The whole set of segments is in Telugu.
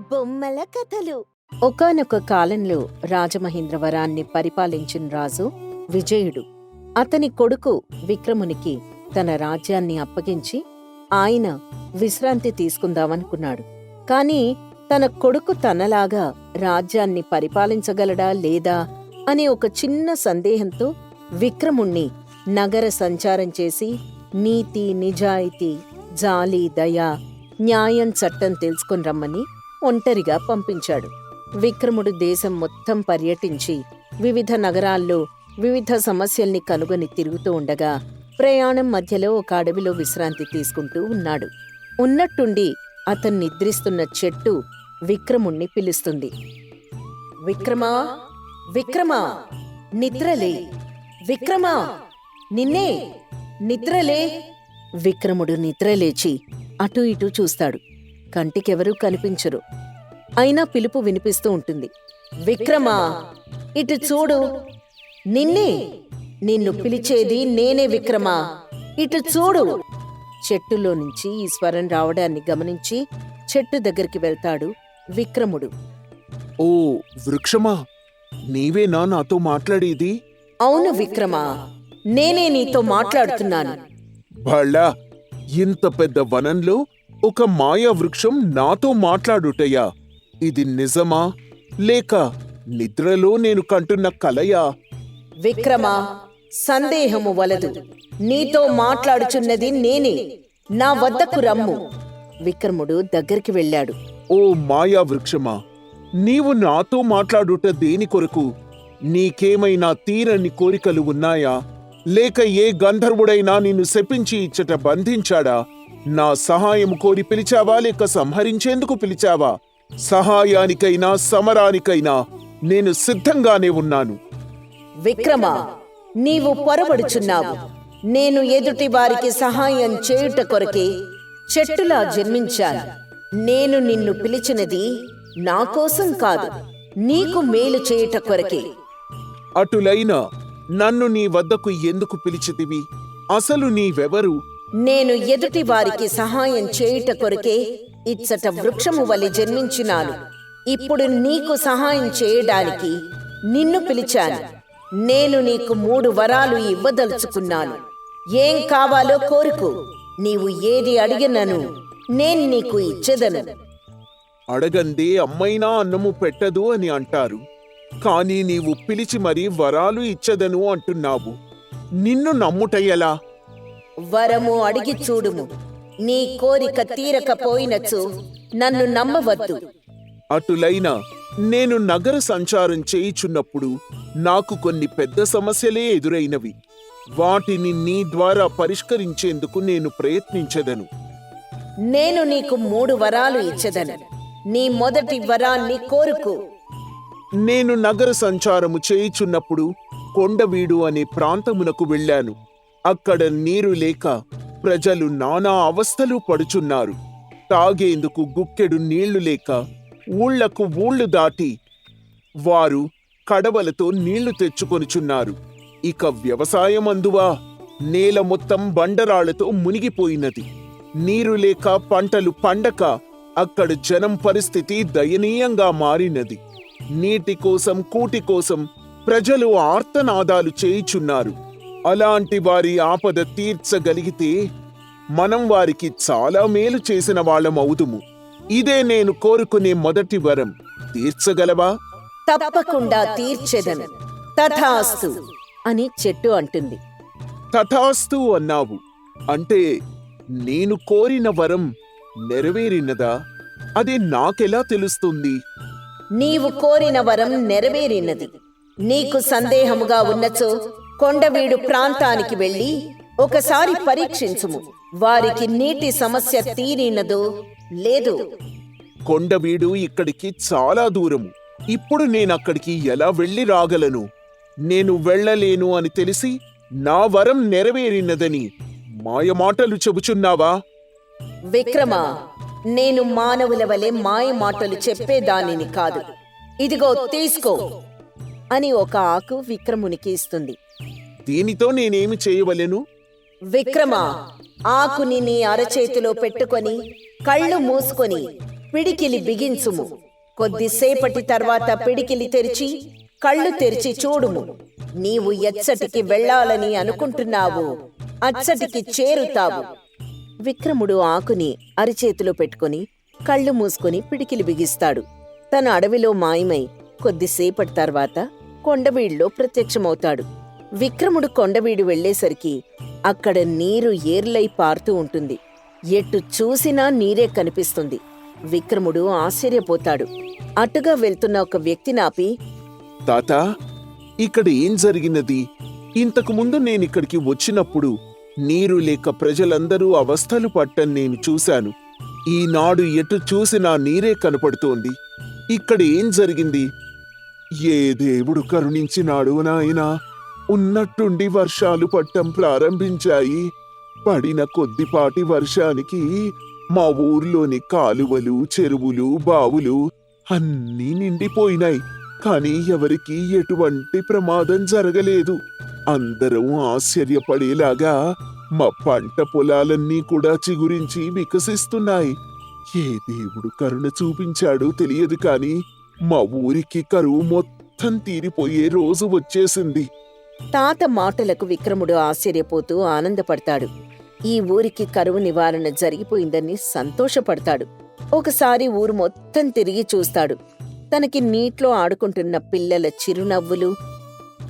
బొమ్మల కథలు. ఒకానొక కాలంలో రాజమహేంద్రవరాన్ని పరిపాలించిన రాజు విజయుడు. అతని కొడుకు విక్రమునికి తన రాజ్యాన్ని అప్పగించి ఆయన విశ్రాంతి తీసుకుందామనుకున్నాడు. కాని తన కొడుకు తనలాగా రాజ్యాన్ని పరిపాలించగలడా లేదా అనే ఒక చిన్న సందేహంతో విక్రముణ్ణి నగర సంచారం చేసి నీతి నిజాయితీ జాలి దయ న్యాయం చట్టం తెలుసుకుని రమ్మని ఒంటరిగా పంపించాడు. విక్రముడు దేశం మొత్తం పర్యటించి వివిధ నగరాల్లో వివిధ సమస్యల్ని కనుగొని తిరుగుతూ ఉండగా ప్రయాణం మధ్యలో ఒక అడవిలో విశ్రాంతి తీసుకుంటూ ఉన్నాడు. ఉన్నట్టుండి అతను నిద్రిస్తున్న చెట్టు విక్రముణ్ణి పిలుస్తుంది. విక్రమా? విక్రమా? నిద్రలే. విక్రమా? నిన్నే? నిద్రలే? విక్రముడు నిద్రలేచి అటూ ఇటూ చూస్తాడు. కంటికెవరూ కనిపించరు. అయినా పిలుపు వినిపిస్తూ ఉంటుంది. విక్రమా ఇటు చూడు. నిన్నే నిన్ను పిలిచేది నేనే విక్రమా. ఇటు చూడు. చెట్టులో నుంచి ఈ స్వరం రావడాన్ని గమనించి చెట్టు దగ్గరికి వెళ్తాడు విక్రముడు. ఓ వృక్షమా నీవేనా నాతో మాట్లాడేది? అవును విక్రమా నేనే నీతో మాట్లాడుతున్నాను. భళ్ళా ఇంత పెద్ద వనంలో ఒక మాయా వృక్షం నాతో మాట్లాడుటయా? ఇది నిజమా? లేక నిద్రలో నేను కంటున్న కలయా? విక్రమా సందేహము వలదు. నీతో మాట్లాడుచున్నది నేనే. నా వద్దకు రమ్ము. విక్రముడు దగ్గరికి వెళ్ళాడు. ఓ మాయా వృక్షమా నీవు నాతో మాట్లాడుట దేని కొరకు? నీకేమైనా తీరని కోరికలు ఉన్నాయా? లేక ఏ గంధర్వుడైనా నిన్ను శపించి ఇచ్చట బంధించాడా? నా సహాయం కోరి పిలిచావా? లేక సంహరించేందుకు పిలిచావా? సహాయానికైనా సమరానికైనా నేను సిద్ధంగానే ఉన్నాను. విక్రమా నీవు పొరబడుచున్నావు నేను ఎదుటి వారికి సహాయం చేయుట కొరకే చెట్టులా జన్మించాను. నేను నిన్ను పిలిచినది నా కోసం కాదు నీకు మేలు చేయుట కొరకే. అటులైన నన్ను నీ వద్దకు ఎందుకు పిలిచితివి? అసలు నీవెవరు? నేను ఎదుటి వారికి సహాయం చేయుట కొరకే ఇచ్చట వృక్షము వలె జన్మించినాను. ఇప్పుడు నీకు సహాయం చేయడానికి నిన్ను పిలిచాను. నేను నీకు మూడు వరాలు ఇవ్వదలుచుకున్నాను. ఏం కావాలో కోరుకు. నీవు ఏది అడిగినను నేను నీకు ఇచ్చేదను. అడగంది అమ్మైనా అన్నము పెట్టదు అని అంటారు. కాని నీవు పిలిచి మరీ వరాలు ఇచ్చదను అంటున్నావు. నిన్ను నమ్ముటయ్యలా వరము అడిగి చూడుము. నీ కోరిక తీరకపోయినచో నన్ను నమ్మవద్దు. అటులైన నేను నగర సంచారం చేయుచున్నప్పుడు నాకు కొన్ని పెద్ద సమస్యలే ఎదురైనవి. వాటిని నీ ద్వారా పరిష్కరించేందుకు నేను ప్రయత్నించదను. నేను నీకు మూడు వరాలు ఇచ్చదను. నీ మొదటి వరాన్ని కోరుకు. నేను నగర సంచారము చేయుచున్నప్పుడు కొండవీడు అనే ప్రాంతమునకు వెళ్ళాను. అక్కడ నీరు లేక ప్రజలు నానా అవస్థలు పడుచున్నారు. తాగేందుకు గుక్కెడు నీళ్ళు లేక ఊళ్ళకు ఊళ్ళు దాటి వారు కడవలతో నీళ్ళు తెచ్చుకొనుచున్నారు. ఇక వ్యవసాయం అందువా? నేల మొత్తం బండరాళ్ళతో మునిగిపోయినది. నీరు లేక పంటలు పండక అక్కడ జనం పరిస్థితి దయనీయంగా మారినది. నీటి కోసం కూటి కోసం ప్రజలు ఆర్తనాదాలు చేయుచున్నారు. అలాంటి వారి ఆపద తీర్చగలిగితే మనం వారికి చాలా మేలు చేసిన వాళ్ళం అవుదుము. ఇదే నేను కోరుకునే మొదటి వరం. తీర్చగలవా? తప్పకుండా తీర్చెదను. తథాస్తు అని చెట్టు అంటుంది. తథాస్తు అన్నావు. అంటే నేను కోరిన వరం నెరవేరినదా? అది నాకెలా తెలుస్తుంది? నీవు కోరిన వరం నెరవేరినది. నీకు సందేహముగా ఉన్నచో కొండవీడు ప్రాంతానికి వెళ్ళి ఒకసారి పరీక్షించుము. వారికి నీటి సమస్య తీరినదో లేదు. కొండవీడు ఇక్కడికి చాలా దూరము. ఇప్పుడు నేనక్కడికి ఎలా వెళ్ళి రాగలను? నేను వెళ్ళలేను అని తెలిసి నా వరం నెరవేరినదని మాయమాటలు చెబుచున్నావా? విక్రమా నేను మానవుల వలె మాయ మాటలు చెప్పేదానిని కాదు. ఇదిగో తీసుకో. అని ఒక ఆకు విక్రమునికి ఇస్తుంది. దీనితో నేనేమి చేయవలెను? విక్రమ ఆకుని నీ అరచేతిలో పెట్టుకొని కళ్ళు మూసుకొని పిడికిలి బిగించుము. కొద్దిసేపటి తర్వాత పిడికిలి తెరిచి కళ్ళు తెరిచి చూడుము. నీవు ఎచ్చటికి వెళ్ళాలని అనుకుంటున్నావు అచ్చటికి చేరుతావు. విక్రముడు ఆకుని అరిచేతిలో పెట్టుకుని కళ్ళు మూసుకుని పిడికిలి బిగిస్తాడు. తన అడవిలో మాయమై కొద్దిసేపటి తర్వాత కొండవీడులో ప్రత్యక్షమవుతాడు. విక్రముడు కొండవీడు వెళ్ళేసరికి అక్కడ నీరు ఏర్లై పారుతూ ఉంటుంది. ఎటు చూసినా నీరే కనిపిస్తుంది. విక్రముడు ఆశ్చర్యపోతాడు. అటుగా వెళ్తున్న ఒక వ్యక్తిని ఆపి తాత ఇక్కడ ఏం జరిగినది? ఇంతకు ముందు నేనిక్కడికి వచ్చినప్పుడు నీరు లేక ప్రజలందరూ అవస్థలు పట్టం నేను చూశాను. ఈనాడు ఎటు చూసినా నీరే కనపడుతోంది. ఇక్కడ ఏం జరిగింది? ఏ దేవుడు కరుణించినాడు నాయనా? ఉన్నట్టుండి వర్షాలు పట్టం ప్రారంభించాయి. పడిన కొద్దిపాటి వర్షానికి మా ఊర్లోని కాలువలు చెరువులు బావులు అన్నీ నిండిపోయినాయి. కానీ ఎవరికీ ఎటువంటి ప్రమాదం జరగలేదు. అందరం ఆశ్చర్యపడేలాగా మా పంట పొలాలన్నీ కూడా చిగురించి వికసిస్తున్నాయి. ఏ దేవుడు కరుణ చూపించాడో తెలియదు కానీ మా ఊరికి కరువు మొత్తం తీరిపోయే రోజు వచ్చేసింది. తాత మాటలకు విక్రముడు ఆశ్చర్యపోతూ ఆనందపడతాడు. ఈ ఊరికి కరువు నివారణ జరిగిపోయిందని సంతోషపడతాడు. ఒకసారి ఊరు మొత్తం తిరిగి చూస్తాడు. తనకి నీట్లో ఆడుకుంటున్న పిల్లల చిరునవ్వులు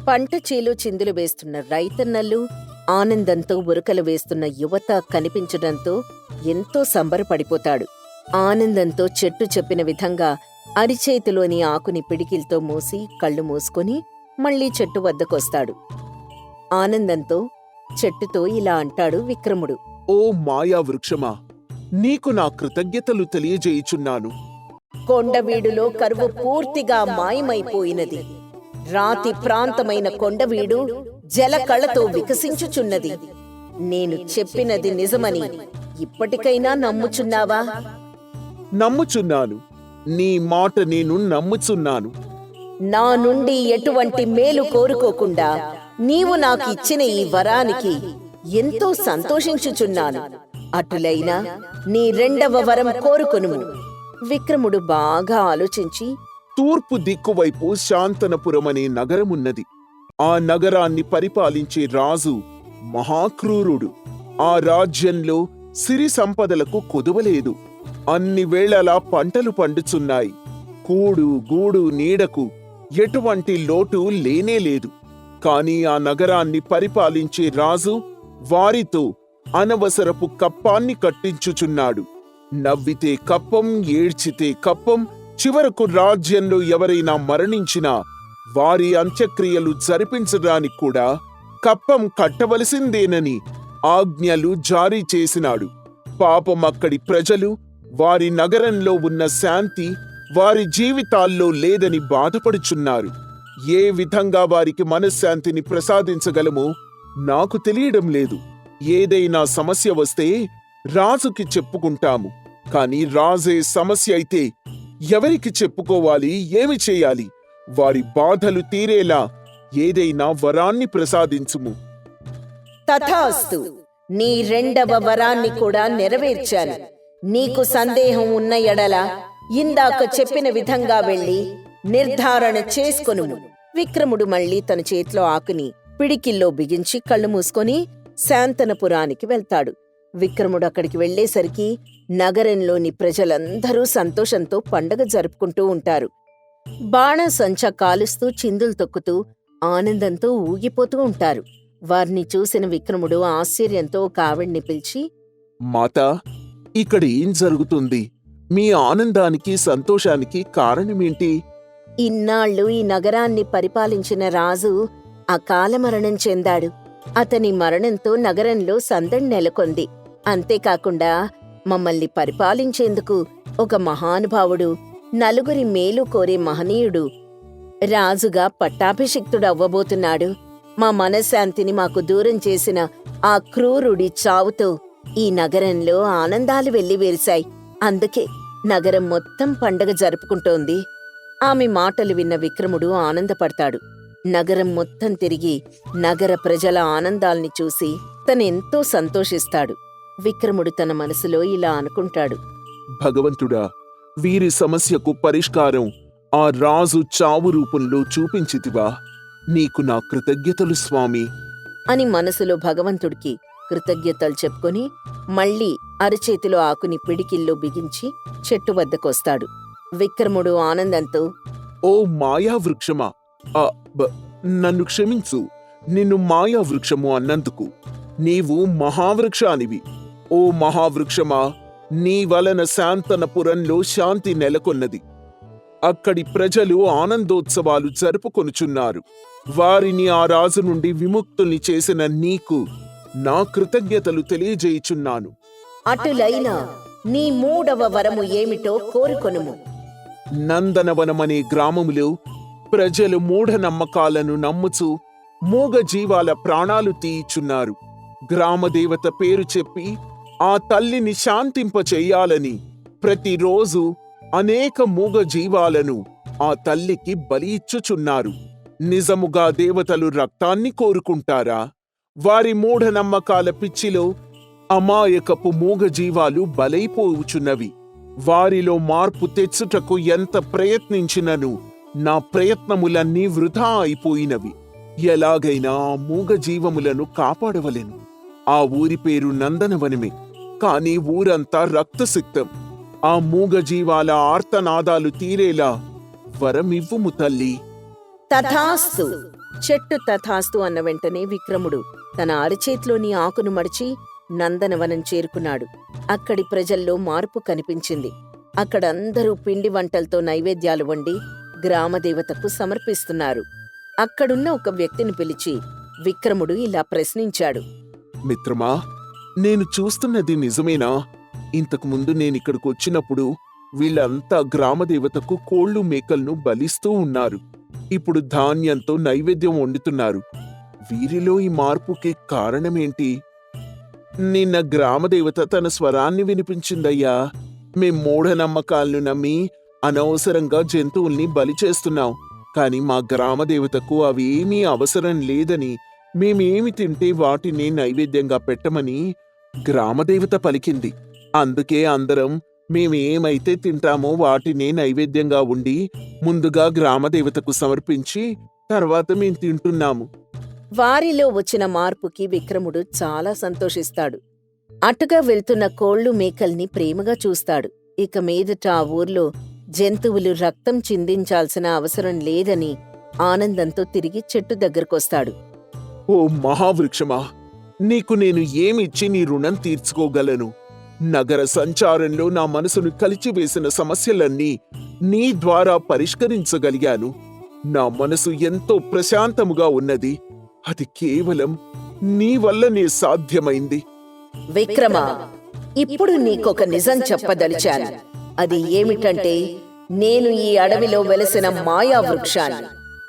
పంట చేలు చిందులు వేస్తున్న రైతన్నలు ఆనందంతో ఉరకలు వేస్తున్న యువత కనిపించడంతో ఎంతో సంబరపడిపోతాడు. ఆనందంతో చెట్టు చెప్పిన విధంగా అరిచేతిలోని ఆకుని పిడికిల్తో మూసి కళ్ళు మూసుకొని మళ్ళీ చెట్టు వద్దకొస్తాడు. ఆనందంతో చెట్టుతో ఇలా అంటాడు విక్రముడు. ఓ మాయా వృక్షమా నీకు నా కృతజ్ఞతలు తెలియజేయుచున్నాను. కొండవీడులో కరువు పూర్తిగా మాయమైపోయినది. రాతి ప్రాంతమైన కొండవీడు జలకళతో వికసించుచున్నది. నేను చెప్పినది నిజమని ఇప్పటికైనా నమ్ముచున్నావా? నమ్ముచున్నాను. నీ మాట నేను నమ్ముచున్నాను. నా నుండి ఎటువంటి మేలు కోరుకోకుండా నీవు నాకు ఇచ్చిన ఈ వరానికి ఎంతో సంతోషించుచున్నాను. అటులైనా నీ రెండవ వరం కోరుకొనుము. విక్రముడు బాగా ఆలోచించి తూర్పు దిక్కువైపు శాంతనపురం అనే నగరమున్నది. ఆ నగరాన్ని పరిపాలించే రాజు మహాక్రూరుడు. ఆ రాజ్యంలో సిరి సంపదలకు కొదువలేదు. అన్ని వేళలా పంటలు పండుచున్నాయి. కూడు గూడు నీడకు ఎటువంటి లోటు లేనే లేదు. కాని ఆ నగరాన్ని పరిపాలించే రాజు వారితో అనవసరపు కప్పాన్ని కట్టించుచున్నాడు. నవ్వితే కప్పం ఏడ్చితే కప్పం చివరకు రాజ్యంలో ఎవరైనా మరణించినా వారి అంత్యక్రియలు జరిపించడానికి కూడా కప్పం కట్టవలసిందేనని ఆజ్ఞలు జారీ చేసినాడు. పాపం అక్కడి ప్రజలు వారి నగరంలో ఉన్న శాంతి వారి జీవితాల్లో లేదని బాధపడుచున్నారు. ఏ విధంగా వారికి మనశ్శాంతిని ప్రసాదించగలమో నాకు తెలియడం లేదు. ఏదైనా సమస్య వస్తే రాజుకి చెప్పుకుంటాము. కాని రాజే సమస్య అయితే ఎవరికి చెప్పుకోవాలి ఏమి చేయాలి? వారి బాధలు తీరేలా ఏదైనా వరాన్ని ప్రసాదించుము. తథాస్తు నీ రెండవ వరాన్ని కూడా నెరవేర్చాను. నీకు సందేహం ఉన్న ఎడల ఇందాక చెప్పిన విధంగా వెళ్ళి నిర్ధారణ చేసుకొనుము. విక్రముడు మళ్ళీ తన చేతిలో ఆకుని పిడికిల్లో బిగించి కళ్ళు మూసుకొని శాంతనపురానికి వెళ్తాడు. విక్రముడు అక్కడికి వెళ్ళేసరికి నగరంలోని ప్రజలందరూ సంతోషంతో పండగ జరుపుకుంటూ ఉంటారు. బాణసంచ కాలుస్తూ చిందులు తొక్కుతూ ఆనందంతో ఊగిపోతూ ఉంటారు. వారిని చూసిన విక్రముడు ఆశ్చర్యంతో ఒక ఆవిడ్ని పిలిచి మాతా ఇక్కడ ఏం జరుగుతుంది? మీ ఆనందానికి సంతోషానికి కారణమేంటి? ఇన్నాళ్ళు ఈ నగరాన్ని పరిపాలించిన రాజు అకాల మరణం చెందాడు. అతని మరణంతో నగరంలో సందడి నెలకొంది. అంతేకాకుండా మమ్మల్ని పరిపాలించేందుకు ఒక మహానుభావుడు నలుగురి మేలు కోరే మహనీయుడు రాజుగా పట్టాభిషిక్తుడవ్వబోతున్నాడు. మా మనశ్శాంతిని మాకు దూరం చేసిన ఆ క్రూరుడి చావుతో ఈ నగరంలో ఆనందాలు వెల్లివేరిశాయి. అందుకే నగరం మొత్తం పండగ జరుపుకుంటోంది. ఆమె మాటలు విన్న విక్రముడు ఆనందపడతాడు. నగరం మొత్తం తిరిగి నగర ప్రజల ఆనందాల్ని చూసి తనెంతో సంతోషిస్తాడు. విక్రముడు తన మనసులో ఇలా అనుకుంటాడు. భగవంతుడా వీరి సమస్యకు పరిష్కారం ఆ రాజు చావు రూపంలో చూపించితివా? నీకు నా కృతజ్ఞతలు స్వామి. అని మనసులో భగవంతుడికి కృతజ్ఞతలు చెప్పుకొని మళ్ళీ అరచేతిలో ఆకుని పిడికిల్లో బిగించి చెట్టు వద్దకొస్తాడు. విక్రముడు ఆనందంతో ఓ మాయా వృక్షమా నన్ను క్షమించు. నిన్ను మాయా వృక్షము అన్నందుకు నీవు మహావృక్షానివి. ఓ మహావృక్షమా నీ వలన శాంతనపురంలో శాంతి నెలకొన్నది. అక్కడి ప్రజలు ఆనందోత్సవాలు జరుపుకొనుచున్నారు. వారిని ఆ రాజు నుండి విముక్తుల్ని చేసిన నీకు నా కృతజ్ఞతలు తెలియజేయుచున్నాను. అటులైన నీ మూడవ వరము ఏమిటో కోరుకొనుము. నందనవనమనే గ్రామములో ప్రజలు మూఢనమ్మకాలను నమ్ముచు మూగ జీవాల ప్రాణాలు తీయిచున్నారు. గ్రామదేవత పేరు చెప్పి ఆ తల్లిని శాంతింపచేయాలని ప్రతిరోజు అనేక మూగ జీవాలను ఆ తల్లికి బలి ఇచ్చుచున్నారు. నిజముగా దేవతలు రక్తాన్ని కోరుకుంటారా? వారి మూఢనమ్మకాల పిచ్చిలో అమాయకపు మూగ జీవాలు బలైపోవుచున్నవి. వారిలో మార్పు తెచ్చుటకు ఎంత ప్రయత్నించినను నా ప్రయత్నములన్నీ వృధా అయిపోయినవి. ఎలాగైనా ఆ మూగ జీవములను కాపాడవలెను. ఆ ఊరి పేరు నందనవనమే కాని ఊరంతా రక్తసిక్తం. ఆ మూగ జీవాల ఆర్తనాదాలు తీరేలా వరమివ్వుము తల్లి. తథాస్తు చెట్టు తథాస్తు అన్న వెంటనే విక్రముడు తన అరచేతిలోని ఆకును మడిచి నందనవనం చేరుకున్నాడు. అక్కడి ప్రజల్లో మార్పు కనిపించింది. అక్కడందరూ పిండి వంటలతో నైవేద్యాలు వండి గ్రామదేవతకు సమర్పిస్తున్నారు. అక్కడున్న ఒక వ్యక్తిని పిలిచి విక్రముడు ఇలా ప్రశ్నించాడు. మిత్రమా నేను చూస్తున్నది నిజమేనా? ఇంతకు ముందు నేనిక్కడికి వచ్చినప్పుడు వీళ్ళంతా గ్రామదేవతకు కోళ్ళు మేకలను బలిస్తూ ఉన్నారు. ఇప్పుడు ధాన్యంతో నైవేద్యం వండుతున్నారు. వీరిలో ఈ మార్పుకి కారణమేంటి? నిన్న గ్రామదేవత తన స్వరాన్ని వినిపించిందయ్యా. మేం మూఢనమ్మకాలను నమ్మి అనవసరంగా జంతువుల్ని బలి చేస్తున్నాం. కాని మా గ్రామదేవతకు అవేమీ అవసరం లేదని మేమేమి తింటే వాటిని నైవేద్యంగా పెట్టమని గ్రామదేవత పలికింది. అందుకే అందరం మేమేమైతే తింటామో వాటిని నైవేద్యంగా ఉండి ముందుగా గ్రామదేవతకు సమర్పించి తర్వాత మేం తింటున్నాము. వారిలో వచ్చిన మార్పుకి విక్రముడు చాలా సంతోషిస్తాడు. అటుగా వెళ్తున్న కోళ్ళు మేకల్ని ప్రేమగా చూస్తాడు. ఇక మీదట ఆ ఊర్లో జంతువులు రక్తం చిందించాల్సిన అవసరం లేదని ఆనందంతో తిరిగి చెట్టు దగ్గరకొస్తాడు. ఓ మహావృక్షమా! నీకు నేను ఏమిచ్చి నీ రుణం తీర్చుకోగలను? నగర సంచారంలో నా మనసును కలిచివేసిన సమస్యలన్నీ నీ ద్వారా పరిష్కరించగలిగాను. నా మనసు ఎంతో ప్రశాంతముగా ఉన్నది. అది కేవలం నీ వల్లనే సాధ్యమైంది. విక్రమ ఇప్పుడు నీకొక నిజం చెప్పదలిచాను. అది ఏమిటంటే నేను ఈ అడవిలో వెలసిన మాయా వృక్షాన్ని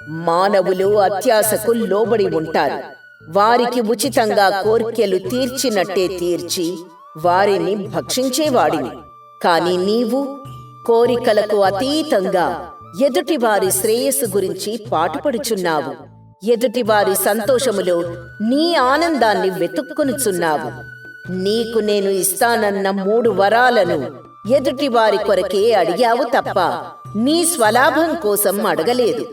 మానవులు అత్యాశకు లోబడి ఉంటారు. వారికి ఉచితంగా కోర్కెలు తీర్చినట్టే తీర్చి వారిని భక్షించేవాడిని. కాని నీవు కోరికలకు అతీతంగా ఎదుటివారి శ్రేయస్సు గురించి పాటుపడుచున్నావు. ఎదుటివారి సంతోషములో నీ ఆనందాన్ని వెతుక్కునుచున్నావు. నీకు నేను ఇస్తానన్న మూడు వరాలను ఎదుటివారి కొరకే అడిగావు తప్ప నీ స్వలాభం కోసం అడగలేదు.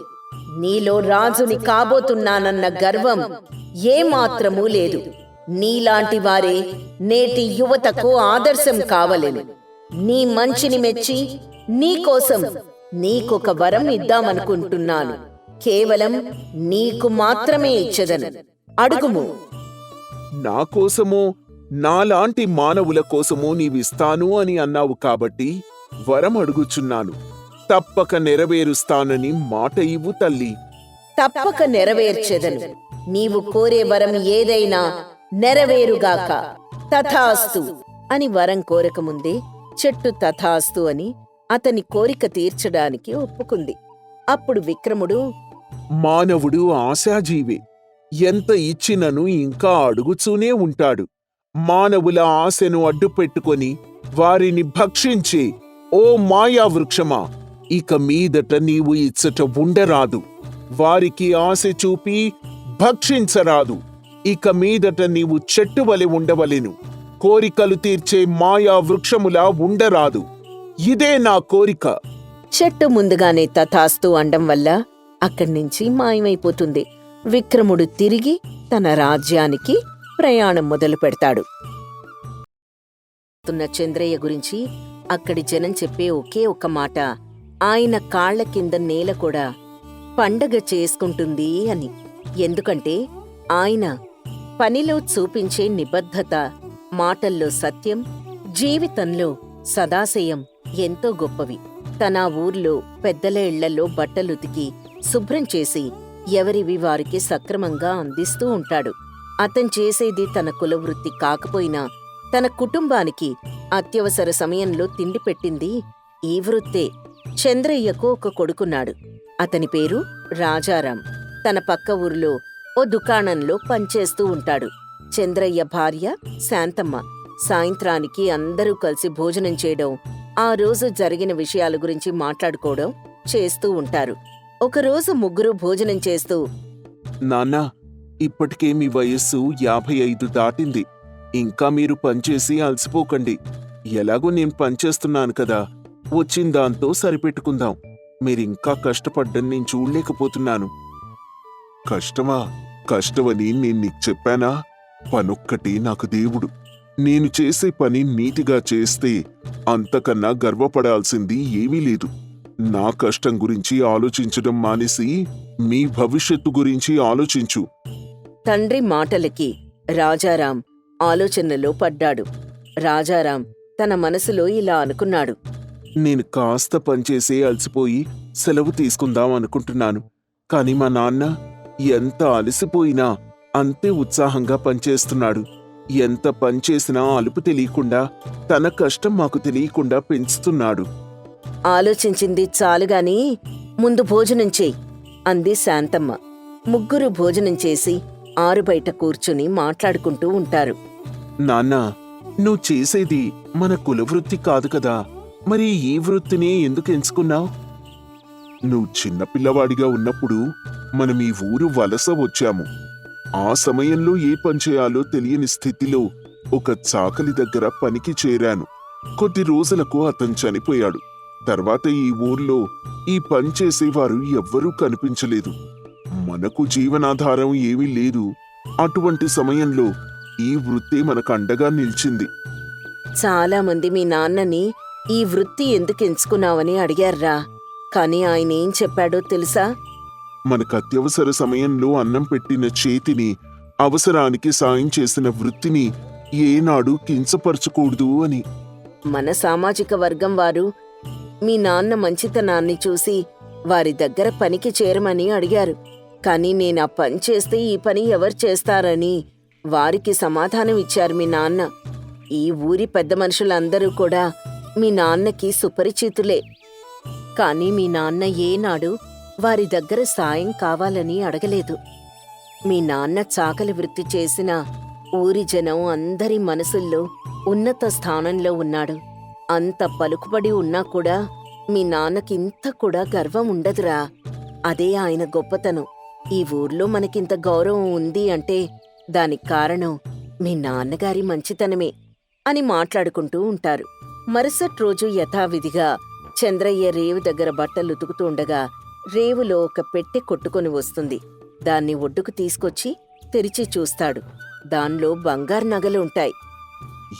నీలో రాజుని కాబోతున్నానన్న గర్వం ఏమాత్రమూ లేదు. నీలాంటి వారే నేటి యువతకు ఆదర్శం కావలేను. నీ మంచిని మెచ్చి నీకోసం నీకొక వరం ఇద్దామనుకుంటున్నాను. కేవలం నీకు మాత్రమే ఇచ్చదను. అడుగుము. నా కోసమో నాలాంటి మానవుల కోసమో నీవిస్తాను అని అన్నావు కాబట్టి వరం అడుగుచున్నాను. తప్పక నెరవేరుస్తానని మాట ఇవ్వు తల్లి. తప్పక నెరవేర్చెదను. నీవు కోరే వరం ఏదైనా నెరవేరుగాక. తథాస్తు అని వరం కోరకముందే చెట్టు తథాస్తు అని అతని కోరిక తీర్చడానికి ఒప్పుకుంది. అప్పుడు విక్రముడు మానవుడు ఆశాజీవి. ఎంత ఇచ్చినను ఇంకా అడుగుచూనే ఉంటాడు. మానవుల ఆశను అడ్డుపెట్టుకొని వారిని భక్షించి ఓ మాయా వృక్షమా ఇక మీదట నీవు ఇచ్చట ఉండరాదు. వారికి ఆశ చూపి భక్షించరాదు. ఇక మీదట నీవు చెట్టు వలె ఉండవలెను. కోరికలు తీర్చే మాయా వృక్షములా ఉండరాదు. ఇదే నా కోరిక. చెట్టు ముందుగానే తథాస్తు అండం వల్ల అక్కడి నుంచి మాయమైపోతుంది. విక్రముడు తిరిగి తన రాజ్యానికి ప్రయాణం మొదలు పెడతాడు చంద్రయ్య గురించి అక్కడి జనం చెప్పే ఒకే ఒక్క మాట. ఆయన కాళ్ళ కింద నేల కూడా పండగ చేసుకుంటుంది అని. ఎందుకంటే ఆయన పనిలో చూపించే నిబద్ధత మాటల్లో సత్యం జీవితంలో సదాశయం ఎంతో గొప్పవి. తన ఊర్లో పెద్దల ఇళ్ళలో బట్టలుతికి శుభ్రం చేసి ఎవరివి వారికి సక్రమంగా అందిస్తూ ఉంటాడు. అతను చేసేది తన కులవృత్తి కాకపోయినా తన కుటుంబానికి అత్యవసర సమయంలో తిండి పెట్టింది ఈ వృత్తే. చంద్రయ్యకు ఒక కొడుకున్నాడు. అతని పేరు రాజారాం. తన పక్క ఊరిలో ఓ దుకాణంలో పనిచేస్తూ ఉంటాడు. చంద్రయ్య భార్య శాంతమ్మ. సాయంత్రానికి అందరూ కలిసి భోజనం చేయడం ఆ రోజు జరిగిన విషయాల గురించి మాట్లాడుకోవడం చేస్తూ ఉంటారు. ఒకరోజు ముగ్గురు భోజనం చేస్తూ నాన్నా ఇప్పటికే మీ వయస్సు యాభై ఐదు దాటింది. ఇంకా మీరు పనిచేసి అలసిపోకండి. ఎలాగో నేను పనిచేస్తున్నాను కదా. వచ్చిన దాంతో సరిపెట్టుకుందాం. మీరింకా కష్టపడ్డం నేను చూడలేకపోతున్నాను. కష్టమా? కష్టమని నేను నీకు చెప్పానా? పనొక్కటి నాకు దేవుడు. నేను చేసే పని నీతిగా చేస్తే అంతకన్నా గర్వపడాల్సింది ఏమీ లేదు. నా కష్టం గురించి ఆలోచించడం మానేసి మీ భవిష్యత్తు గురించి ఆలోచించు. తండ్రి మాటలకి రాజారాం ఆలోచనలో పడ్డాడు. రాజారాం తన మనసులో ఇలా అనుకున్నాడు. నేను కాస్త పనిచేసే అలసిపోయి సెలవు తీసుకుందాం అనుకుంటున్నాను. కాని మా నాన్న ఎంత అలసిపోయినా అంతే ఉత్సాహంగా పనిచేస్తున్నాడు ఎంత పనిచేసినా అలుపు తెలియకుండా తన కష్టం మాకు తెలియకుండా పెంచుతున్నాడు. ఆలోచించింది చాలుగాని ముందు భోజనం చేయి అంది శాంతమ్మ. ముగ్గురు భోజనం చేసి ఆరు బయట కూర్చుని మాట్లాడుకుంటూ ఉంటారు. నాన్న నువ్వు చేసేది మన కులవృత్తి కాదు కదా. మరి ఈ వృత్తిని ఎందుకు ఎంచుకున్నావు? నువ్వు చిన్నపిల్లవాడిగా ఉన్నప్పుడు మనం ఈ ఊరు వలస వచ్చాము. ఆ సమయంలో ఏ పని చేయాలో తెలియని స్థితిలో ఒక చాకలి దగ్గర పనికి చేరాను. కొద్ది రోజులకు అతను చనిపోయాడు. తర్వాత ఈ ఊర్లో ఈ పని చేసేవారు ఎవ్వరూ కనిపించలేదు. మనకు జీవనాధారం ఏమీ లేదు. అటువంటి సమయంలో ఈ వృత్తి మనకు అండగా నిలిచింది. చాలా మంది మీ నాన్నని ఈ వృత్తి ఎందుకు ఎంచుకున్నావని అడిగారురా. కాని ఆయన ఏం చెప్పాడో తెలుసా? మనకు అత్యవసర సమయంలో అన్నం పెట్టిన చేతిని అవసరానికి సాయం చేసిన వృత్తిని ఏనాడు కించపరచకూడదు అని. మన సామాజిక వర్గం వారు మీ నాన్న మంచితనాన్ని చూసి వారి దగ్గర పనికి చేరమని అడిగారు. కానీ నేను ఆ పని చేస్తే ఈ పని ఎవరు చేస్తారని వారికి సమాధానం ఇచ్చారు మీ నాన్న. ఈ ఊరి పెద్ద మనుషులందరూ కూడా మీ నాన్నకి సుపరిచితులే. కానీ మీ నాన్న ఏనాడు వారి దగ్గర సాయం కావాలని అడగలేదు. మీ నాన్న చాకలి వృత్తి చేసిన ఊరి జనం అందరి మనసుల్లో ఉన్నత స్థానంలో ఉన్నాడు. అంత పలుకుబడి ఉన్నా కూడా మీ నాన్నకింత కూడా గర్వం ఉండదురా. అదే ఆయన గొప్పతనం. ఈ ఊర్లో మనకింత గౌరవం ఉంది అంటే దానికి కారణం మీ నాన్నగారి మంచితనమే అని మాట్లాడుకుంటూ ఉంటారు. మరుసటి రోజు యథావిధిగా చంద్రయ్య రేవు దగ్గర బట్టలు ఉతుకుతూ ఉండగా రేవులో ఒక పెట్టె కొట్టుకొని వస్తుంది. దాన్ని ఒడ్డుకు తీసుకొచ్చి తెరిచి చూస్తాడు. దానిలో బంగారు నగలు ఉంటాయి.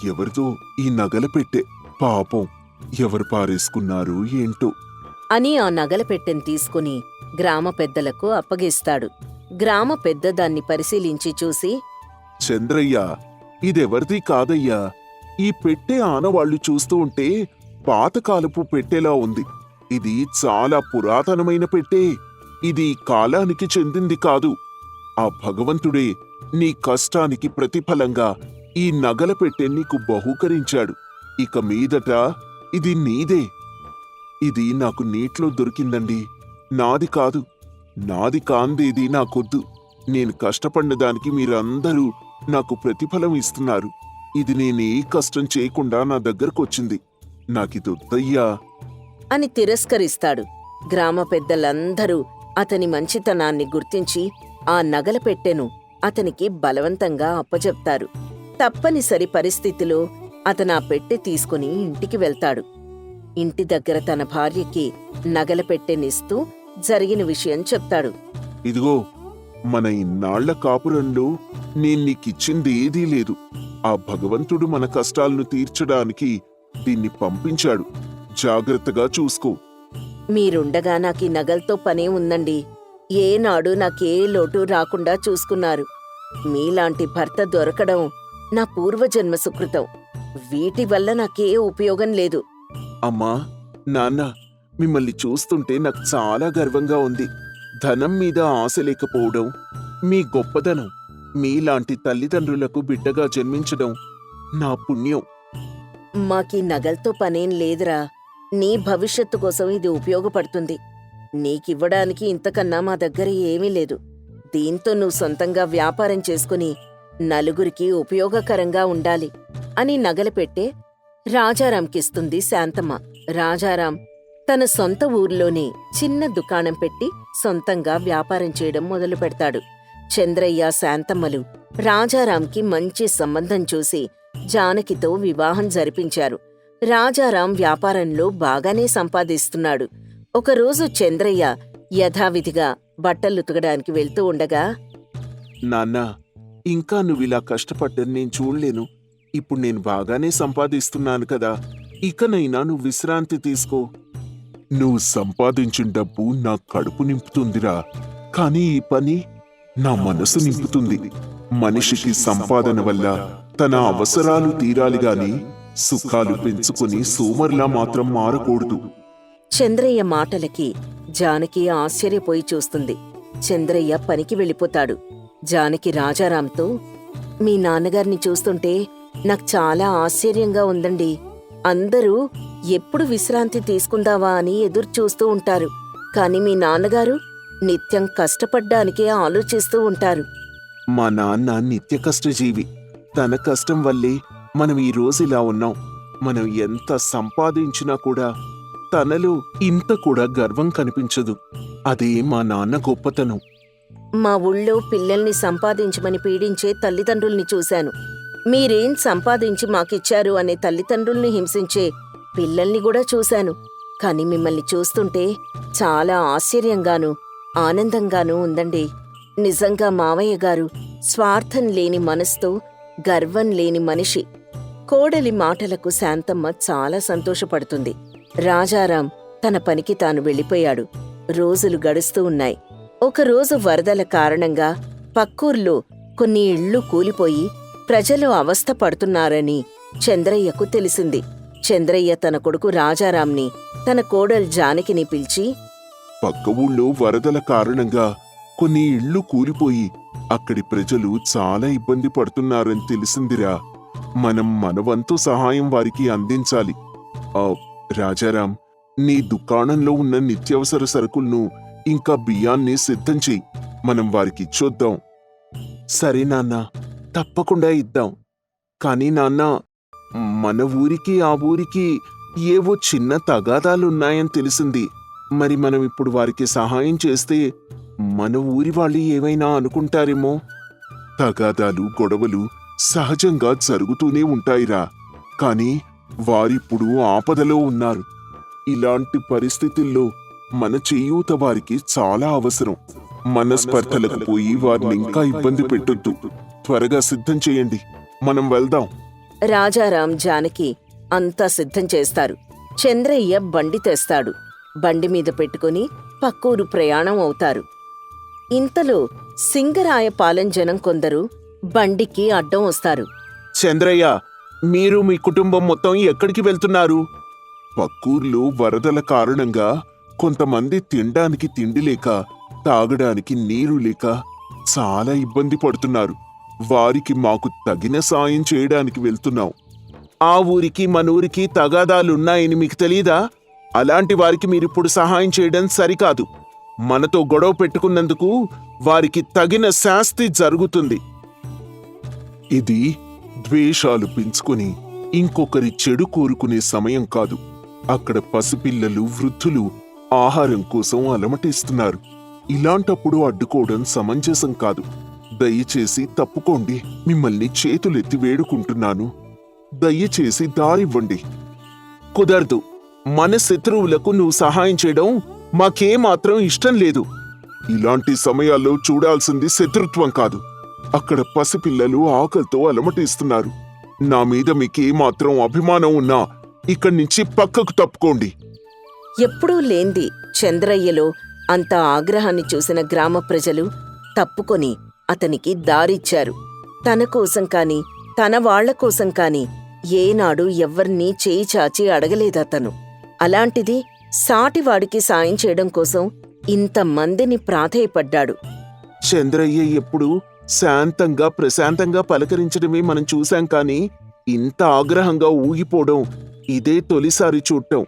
ఎవరితో ఈ నగల పెట్టే. పాపం ఎవరు పారేసుకున్నారు ఏంటో. అని ఆ నగల పెట్టెను తీసుకుని గ్రామ పెద్దలకు అప్పగిస్తాడు. గ్రామ పెద్ద దాన్ని పరిశీలించి చూసి చంద్రయ్య ఇదెవరిది కాదయ్యా? ఈ పెట్టే ఆనవాళ్ళు చూస్తూ ఉంటే పాతకాలపు పెట్టెలా ఉంది. ఇది చాలా పురాతనమైన పెట్టే. ఇది కాలానికి చెందింది కాదు. ఆ భగవంతుడే నీ కష్టానికి ప్రతిఫలంగా ఈ నగల పెట్టె నీకు బహూకరించాడు. ఇక మీదట ఇది నీదే. ఇది నాకు నీటిలో దొరికిందండి. నాది కాదు. నాది కాందేది నాకొద్దు. నేను కష్టపడిన దానికి మీరందరూ నాకు ప్రతిఫలం ఇస్తున్నారు. ఇది నేనే కష్టం చేయకుండా నా దగ్గరకు వచ్చింది నాకిది అని తిరస్కరిస్తాడు. గ్రామ పెద్దలందరూ అతని మంచితనాన్ని గుర్తించి ఆ నగల పెట్టెను అతనికి బలవంతంగా అప్పజెప్తారు. తప్పనిసరి పరిస్థితిలో అతను ఆ పెట్టె తీసుకుని ఇంటికి వెళ్తాడు. ఇంటి దగ్గర తన భార్యకి నగల పెట్టెనిస్తూ జరిగిన విషయం చెప్తాడు. ఇదిగో మన ఇన్నాళ్ళ కాపురంలో నేను నీకిచ్చింది ఏదీ లేదు. ఆ భగవంతుడు మన కష్టాలను తీర్చడానికి దీన్ని పంపించాడు. జాగ్రత్తగా చూసుకో. మీరుండగా నాకు ఈ నగలతో పనే ఉందండి. ఏనాడు నాకే లోటు రాకుండా చూసుకున్నారు. మీలాంటి భర్త దొరకడం నా పూర్వజన్మ సుకృతం. వీటి వల్ల నాకే ఉపయోగం లేదు. అమ్మా నాన్న మిమ్మల్ని చూస్తుంటే నాకు చాలా గర్వంగా ఉంది. ధనం మీద ఆశ లేకపోవడం మీ గొప్పదనం మీలాంటి తల్లిదండ్రులకు బిడ్డగా జన్మించడం నా పుణ్యం. మాకీ నగలతో పనేం లేదురా. నీ భవిష్యత్తు కోసం ఇది ఉపయోగపడుతుంది. నీకివ్వడానికి ఇంతకన్నా మా దగ్గర ఏమీ లేదు. దీంతో నువ్వు సొంతంగా వ్యాపారం చేసుకుని నలుగురికి ఉపయోగకరంగా ఉండాలి. అని నగలపెట్టే రాజారాంకిస్తుంది శాంతమ్మ. రాజారాం తన సొంత ఊర్లోనే చిన్న దుకాణం పెట్టి సొంతంగా వ్యాపారం చేయడం మొదలు పెడతాడు. చంద్రయ్య శాంతమ్మలు రాజారాంకి మంచి సంబంధం చూసి జానకితో వివాహం జరిపించారు. రాజారాం వ్యాపారంలో బాగానే సంపాదిస్తున్నాడు. ఒకరోజు చంద్రయ్య యథావిధిగా బట్టలుతకడానికి వెళ్తూ ఉండగా నాన్నా ఇంకా నువ్విలా కష్టపడ్డం నేను చూడలేను. ఇప్పుడు నేను బాగానే సంపాదిస్తున్నాను కదా. ఇకనైనా నువ్వు విశ్రాంతి తీసుకో. నువ్వు సంపాదించిన డబ్బు నా కడుపు నింపుతుందిరా. కానీ ఈ పని నా మనసు నింపుతుంది. మనిషికి సంపాదన వల్ల తన అవసరాలు తీరాలి గాని సుఖాలు పెంచుకుని సోమర్లా మాత్రం మారకూడదు. చంద్రయ్య మాటలకి జానకి ఆశ్చర్యపోయి చూస్తుంది. చంద్రయ్య పనికి వెళ్ళిపోతాడు. జానకి రాజారాంతో మీ నాన్నగారిని చూస్తుంటే నాకు చాలా ఆశ్చర్యంగా ఉందండి. అందరూ ఎప్పుడు విశ్రాంతి తీసుకుందావా అని ఎదురు చూస్తూ ఉంటారు. కాని మీ నాన్నగారు నిత్యం కష్టపడ్డానికే ఆలోచిస్తూ ఉంటారు. మా నాన్న నిత్య కష్టజీవి. తన కష్టం వల్లే మనం ఈ రోజు ఇలా ఉన్నాం. మనం ఎంత సంపాదించినా కూడా తనలో ఇంత కూడా గర్వం కనిపించదు. అదే మా నాన్న గొప్పతనం. మా ఊళ్ళో పిల్లల్ని సంపాదించమని పీడించే తల్లిదండ్రుల్ని చూశాను. మీరేం సంపాదించి మాకిచ్చారు అనే తల్లిదండ్రుల్ని హింసించే పిల్లల్ని కూడా చూశాను. కాని మిమ్మల్ని చూస్తుంటే చాలా ఆశ్చర్యంగానూ ఆనందంగానూ ఉందండి. నిజంగా మావయ్య గారు స్వార్థం లేని మనసుతో గర్వం లేని మనిషి. కోడలి మాటలకు శాంతమ్మ చాలా సంతోషపడుతుంది. రాజారాం తన పనికి తాను వెళ్ళిపోయాడు. రోజులు గడుస్తూ ఉన్నాయి. ఒకరోజు వరదల కారణంగా పక్కూర్లో కొన్ని ఇళ్ళు కూలిపోయి ప్రజలు అవస్థ పడుతున్నారని చంద్రయ్యకు తెలిసింది. చంద్రయ్య తన కొడుకు రాజారాంని తన కోడలు జానకిని పిలిచి పక్క ఊళ్ళో వరదల కారణంగా కొన్ని ఇళ్ళు కూలిపోయి అక్కడి ప్రజలు చాలా ఇబ్బంది పడుతున్నారని తెలిసిందిరా. మనం మనవంతు సహాయం వారికి అందించాలి. ఆ రాజారాం నీ దుకాణంలో ఉన్న నిత్యావసర సరుకులను ఇంకా బియ్యాన్ని సిద్ధం చెయ్యి. మనం వారికి ఇచ్చొద్దాం. సరే నాన్నా. తప్పకుండా ఇద్దాం. కానీ నాన్న మన ఊరికి ఆ ఊరికి ఏవో చిన్న తగాదాలున్నాయని తెలిసింది. మరి మనం ఇప్పుడు వారికి సహాయం చేస్తే మన ఊరి వాళ్ళు ఏవైనా అనుకుంటారేమో? తగాదాలు గొడవలు సహజంగా జరుగుతూనే ఉంటాయిరా. కానీ వారిప్పుడు ఆపదలో ఉన్నారు. ఇలాంటి పరిస్థితుల్లో మన చేయూత వారికి చాలా అవసరం. మనస్పర్ధలకు పోయి వారిని ఇంకా ఇబ్బంది పెట్టొద్దు. త్వరగా సిద్ధం చేయండి. మనం వెళ్దాం. రాజారాం జానకి అంతా సిద్ధం చేస్తారు. చంద్రయ్య బండి తెస్తాడు. బండి మీద పెట్టుకుని పక్కూరు ప్రయాణం అవుతారు. ఇంతలో సింగరాయపాలెం జనం కొందరు బండికి అడ్డం వస్తారు. చంద్రయ్య మీరు మీ కుటుంబం మొత్తం ఎక్కడికి వెళ్తున్నారు? పక్కూర్లో వరదల కారణంగా కొంతమంది తినడానికి తిండి లేక తాగడానికి నీరు లేక చాలా ఇబ్బంది పడుతున్నారు. వారికి మాకు తగిన సాయం చేయడానికి వెళ్తున్నాం ఆ ఊరికి మన ఊరికి తగాదాలున్నాయని మీకు తెలీదా? అలాంటి వారికి మీరిప్పుడు సహాయం చేయడం సరికాదు. మనతో గొడవ పెట్టుకున్నందుకు వారికి తగిన శాస్తి జరుగుతుంది. ఇది ద్వేషాలు పెంచుకొని ఇంకొకరి చెడు కోరుకునే సమయం కాదు. అక్కడ పసిపిల్లలు వృద్ధులు ఆహారం కోసం అలమటిస్తున్నారు. ఇలాంటప్పుడు అడ్డుకోవడం సమంజసం కాదు. దయచేసి తప్పుకోండి. మిమ్మల్ని చేతులెత్తి వేడుకుంటున్నాను. దయచేసి దారివ్వండి. కుదరదు. మన శత్రువులకు నువ్వు సహాయం చేయడం మాకేమాత్రం ఇష్టం లేదు. ఇలాంటి సమయాల్లో చూడాల్సింది శత్రుత్వం కాదు. అక్కడ పసిపిల్లలు ఆకలితో అలమటిస్తున్నారు. నా మీద మీకేమాత్రం అభిమానం ఉన్నా ఇక్కడి నుంచి పక్కకు తప్పుకోండి. ఎప్పుడూ లేంది చంద్రయ్యలో అంత ఆగ్రహాన్ని చూసిన గ్రామ ప్రజలు తప్పుకొని అతనికి దారిచ్చారు. తన కోసం కాని తన వాళ్ళ కోసం కాని ఏనాడు ఎవ్వర్నీ చేయి చాచి అడగలేదతను. అలాంటిది సాటివాడికి సాయం చేయడం కోసం ఇంతమందిని ప్రాధేయపడ్డాడు. చంద్రయ్య ఎప్పుడు శాంతంగా ప్రశాంతంగా పలకరించడమే మనం చూశాం కానీ ఇంత ఆగ్రహంగా ఊగిపోవడం ఇదే తొలిసారి చూడటం.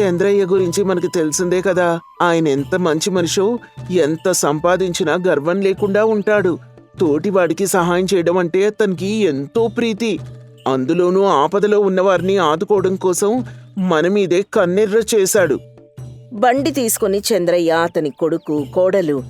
చంద్రయ్య గురించి మనకు తెలిసిందే కదా. ఆయన ఎంత మంచి మనిషో ఎంత సంపాదించినా గర్వం లేకుండా ఉంటాడు. తోటివాడికి సహాయం చేయడం అంటే అతనికి ఎంతో ప్రీతి. అందులోనూ ఆపదలో ఉన్నవారిని ఆదుకోవడం కోసం మన మీదే కన్నెర్ర చేశాడు. బండి తీసుకుని చంద్రయ్య అతని కొడుకు కోడలు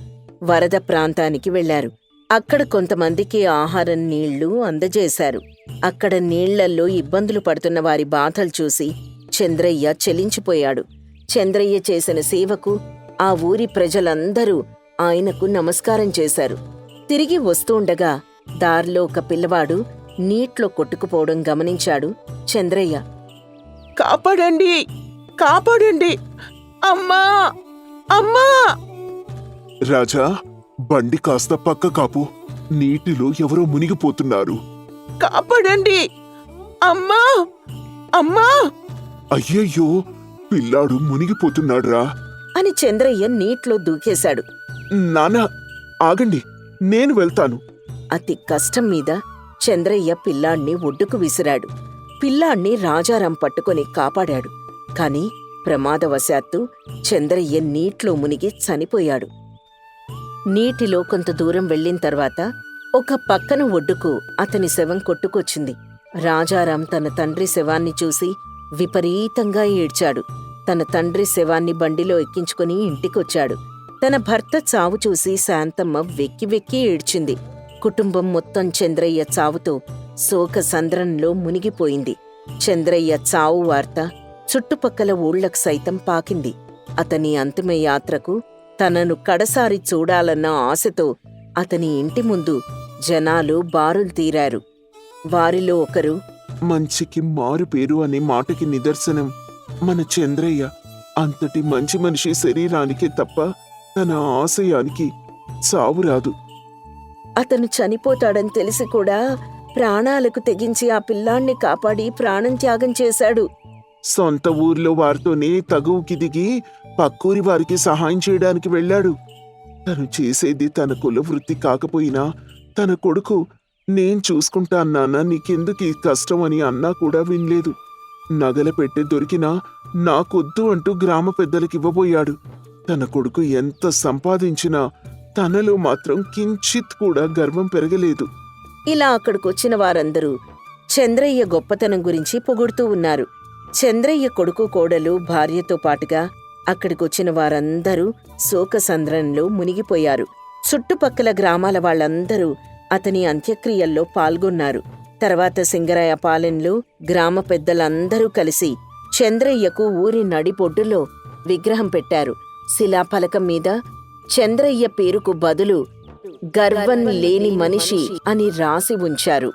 వరద ప్రాంతానికి వెళ్ళారు అక్కడ కొంతమందికి ఆహారం నీళ్ళు అందజేశారు. అక్కడ నీళ్ళల్లో ఇబ్బందులు పడుతున్న వారి బాధలు చూసి చంద్రయ్య చెలించిపోయాడు. చంద్రయ్య చేసిన సేవకు ఆ ఊరి ప్రజలందరూ ఆయనకు నమస్కారం చేశారు. తిరిగి వస్తూండగా దారిలో ఒక పిల్లవాడు నీట్లో కొట్టుకుపోవడం గమనించాడు చంద్రయ్య. కాపాడండి! కాపాడండి! అమ్మా! అమ్మా! రాజా బండి కాస్త పక్క కాపు. నీటిలో ఎవరో మునిగిపోతున్నారు. కాపాడండి! అమ్మా! అమ్మా! అయ్యయ్యో పిల్లాడు మునిగిపోతున్నాడ్రా. అని చంద్రయ్య నీట్లో దూకేశాడు. నాన్న ఆగండి నేను వెళ్తాను. అతి కష్టం మీద చంద్రయ్య పిల్లాణ్ణి ఒడ్డుకు విసిరాడు. పిల్లాణ్ణి రాజారాం పట్టుకొని కాపాడాడు. కాని ప్రమాదవశాత్తు చంద్రయ్య నీట్లో మునిగి చనిపోయాడు. నీటిలో కొంత దూరం వెళ్ళిన తర్వాత ఒక పక్కన ఒడ్డుకు అతని శవం కొట్టుకొచ్చింది. రాజారాం తన తండ్రి శవాన్ని చూసి విపరీతంగా ఏడ్చాడు. తన తండ్రి శవాన్ని బండిలో ఎక్కించుకుని ఇంటికొచ్చాడు. తన భర్త చావు చూసి శాంతమ్మ వెక్కి వెక్కి ఏడ్చింది. కుటుంబం మొత్తం చంద్రయ్య చావుతో శోక సంద్రంలో మునిగిపోయింది. చంద్రయ్య చావు వార్త చుట్టుపక్కల ఊళ్ళకు సైతం పాకింది. అతని అంతిమ యాత్రకు తనను కడసారి చూడాలన్న ఆశతో అతని ఇంటి ముందు జనాలు బారులు తీరారు. వారిలో ఒకరు మంచికి మారు పేరు అనే మాటకి నిదర్శనం. మన చంద్రయ్య అంతటి మంచి మనిషి శరీరానికి తప్ప తన ఆశయానికి చావు రాదు. అతను చనిపోతాడని తెలిసి కూడా ప్రాణాలకు తెగించి ఆ పిల్లాణ్ణి కాపాడి ప్రాణం త్యాగం చేశాడు. సొంత ఊర్లో వారితోనే తగువుకి దిగి పక్కూరి వారికి సహాయం చేయడానికి వెళ్ళాడు. తను చేసేది తన కుల వృత్తి కాకపోయినా తన కొడుకు నేను చూసుకుంటా నాన్న నీకెందుకు ఈ కష్టం అని అన్నా కూడా వినలేదు. నగల పెట్టె దొరికినా నాకొద్దు అంటూ గ్రామ పెద్దలకి ఇవ్వబోయాడు. తన కొడుకు ఎంత సంపాదించినా తనలో మాత్రం కించిత్ కూడా గర్వం పెరగలేదు. ఇలా అక్కడికొచ్చిన వారందరూ చంద్రయ్య గొప్పతనం గురించి పొగుడుతూ ఉన్నారు. చంద్రయ్య కొడుకు కోడలు భార్యతో పాటుగా అక్కడికొచ్చిన వారందరూ శోకసంద్రంలో మునిగిపోయారు. చుట్టుపక్కల గ్రామాల వాళ్ళందరూ అతని అంత్యక్రియల్లో పాల్గొన్నారు. తర్వాత సింగరాయ పాలెంలో గ్రామ పెద్దలందరూ కలిసి చంద్రయ్యకు ఊరి నడిపొడ్డులో విగ్రహం పెట్టారు. శిలాఫలకం మీద చంద్రయ్య పేరుకు బదులు గర్వం లేని మనిషి అని రాసి ఉంచారు.